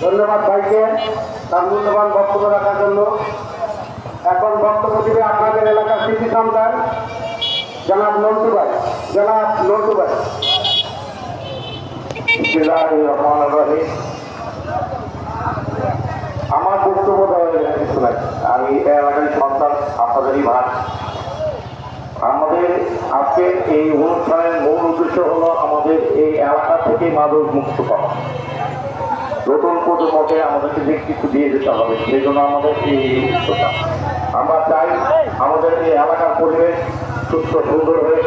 ধন্যবাদ ভাইকে, তার মূল্যবান বক্তব্য রাখার জন্য। এখন বক্তব্য দিবে আপনাদের এলাকার কৃষি সন্তান জনাব নন্টু ভাই। জনাব নন্টু ভাই। আমার বক্তব্য কিছু নাই। আমি এলাকার সন্তান, আপনাদেরই ভাই। আমাদের আজকের এই অনুষ্ঠানের মূল উদ্দেশ্য আমাদের এই এলাকা থেকে মাদক মুক্ত করা। নতুন প্রজন্মকে আমাদেরকে কিছু দিয়ে যেতে হবে, সেই জন্য আমাদের এই আমরা চাই আমাদের এই এলাকার পরিবেশ সুস্থ, সুন্দর হয়ে